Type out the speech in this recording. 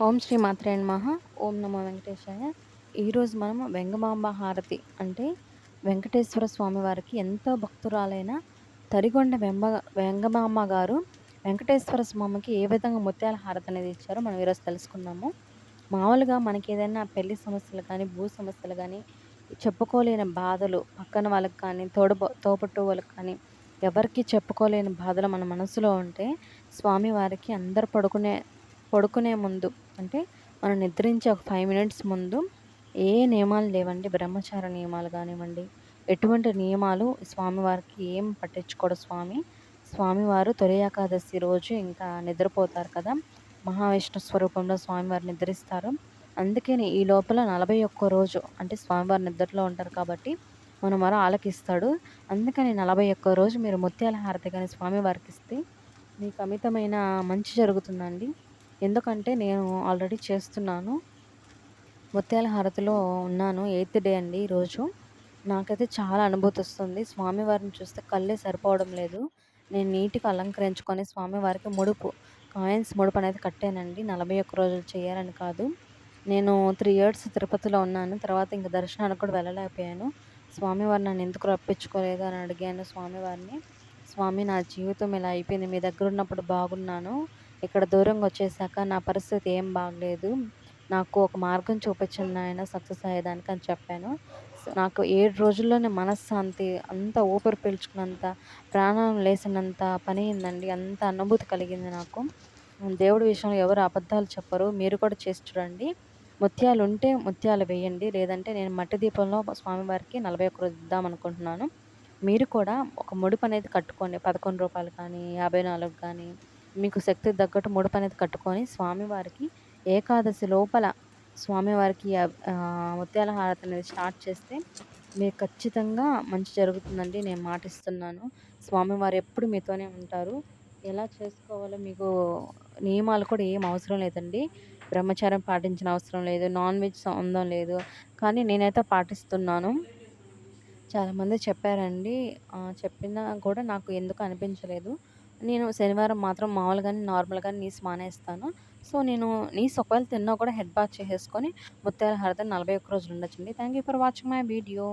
ఓం శ్రీ మాత్రే మహా ఓం నమో వెంకటేశాయ. ఈరోజు మనం వెంగమాంబ హారతి అంటే వెంకటేశ్వర స్వామి వారికి ఎంతో భక్తురాలైన తరిగొండ వెంబ వెంగమాంబ గారు వెంకటేశ్వర స్వామికి ఏ విధంగా ముత్యాల హారతి అనేది ఇచ్చారో మనం ఈరోజు తెలుసుకుందాము. మామూలుగా మనకి ఏదైనా పెళ్ళి సమస్యలు కానీ భూ సమస్యలు కానీ చెప్పుకోలేని బాధలు పక్కన వాళ్ళకి కానీ తోడు తోపట్టు వాళ్ళకి కానీ ఎవరికి చెప్పుకోలేని బాధలు మన మనసులో ఉంటే స్వామివారికి అందరు పడుకునే పడుకునే ముందు అంటే మనం నిద్రించే ఒక ఫైవ్ మినిట్స్ ముందు ఏ నియమాలు లేవండి బ్రహ్మచార నియమాలు కానివ్వండి ఎటువంటి నియమాలు స్వామివారికి ఏం పట్టించుకోడు స్వామి. స్వామివారు తొలి ఏకాదశి రోజు ఇంకా నిద్రపోతారు కదా మహావిష్ణు స్వరూపంలో స్వామివారు నిద్రిస్తారు. అందుకని ఈ లోపల నలభై ఒక్క రోజు అంటే స్వామివారి నిద్రలో ఉంటారు కాబట్టి మనం వర ఆలకిస్తాడు. అందుకని నలభై ఒక్క రోజు మీరు ముత్యాల హారతి కానీ స్వామివారికి ఇస్తే మీకు అమితమైన మంచి జరుగుతుందండి. ఎందుకంటే నేను ఆల్రెడీ చేస్తున్నాను. ముత్యాల హారతిలో ఉన్నాను ఎయిత్ డే అండి ఈరోజు. నాకైతే చాలా అనుభూతి వస్తుంది. స్వామివారిని చూస్తే కళ్ళే సరిపోవడం లేదు. నేను నీట్గా అలంకరించుకొని స్వామివారికి ముడుపు కాయిన్స్ ముడుపు అనేది కట్టానండి. నలభై ఒక్క రోజులు చేయాలని కాదు. నేను త్రీ ఇయర్స్ తిరుపతిలో ఉన్నాను. తర్వాత ఇంకా దర్శనానికి కూడా వెళ్ళలేకపోయాను. స్వామివారు నన్ను ఎందుకు రప్పించుకోలేదు అని అడిగాను స్వామివారిని. స్వామి నా జీవితం ఇలా అయిపోయింది. మీ దగ్గర ఉన్నప్పుడు బాగున్నాను. ఇక్కడ దూరంగా వచ్చేసాక నా పరిస్థితి ఏం బాగలేదు. నాకు ఒక మార్గం చూపించండి ఆయన సక్సెస్ అయ్యేదానికి అని చెప్పాను. నాకు ఏడు రోజుల్లోనే మనశ్శాంతి అంత ఊపిరి పీల్చుకున్నంత ప్రాణం లేసినంత పని అయిందండి. అంత అనుభూతి కలిగింది నాకు. దేవుడి విషయంలో ఎవరు అబద్ధాలు చెప్పరు. మీరు కూడా చేసి చూడండి. ముత్యాలు ఉంటే ముత్యాలు వేయండి. లేదంటే నేను మట్టి దీపంలో స్వామివారికి నలభై ఒక్క రోజు ఇద్దాం అనుకుంటున్నాను. మీరు కూడా ఒక ముడుపు అనేది కట్టుకోండి. పదకొండు రూపాయలు కానీ యాభై నాలుగు కానీ మీకు శక్తి తగ్గట్టు ముడుపు అనేది కట్టుకొని స్వామివారికి ఏకాదశి లోపల స్వామివారికి ముత్యాల హారతి అనేది స్టార్ట్ చేస్తే మీకు ఖచ్చితంగా మంచి జరుగుతుందండి. నేను మాటిస్తున్నాను. స్వామివారు ఎప్పుడు మీతోనే ఉంటారు. ఎలా చేసుకోవాలో మీకు నియమాలు కూడా ఏం అవసరం లేదండి. బ్రహ్మచారం పాటించిన అవసరం లేదు. నాన్ వెజ్ సంబంధం లేదు. కానీ నేనైతే పాటిస్తున్నాను. చాలామంది చెప్పారండి. చెప్పినా కూడా నాకు ఎందుకు అనిపించలేదు. నేను శనివారం మాత్రం మామూలుగానే నార్మల్గానే నీస్ మానేస్తాను. సో నేను నీస్ ఒకవేళ తిన్నా కూడా హెడ్ బాత్ చేసేసుకొని ముత్యాల హారతి నలభై ఒక్క రోజులు ఉండొచ్చండి. Thank you for watching my video.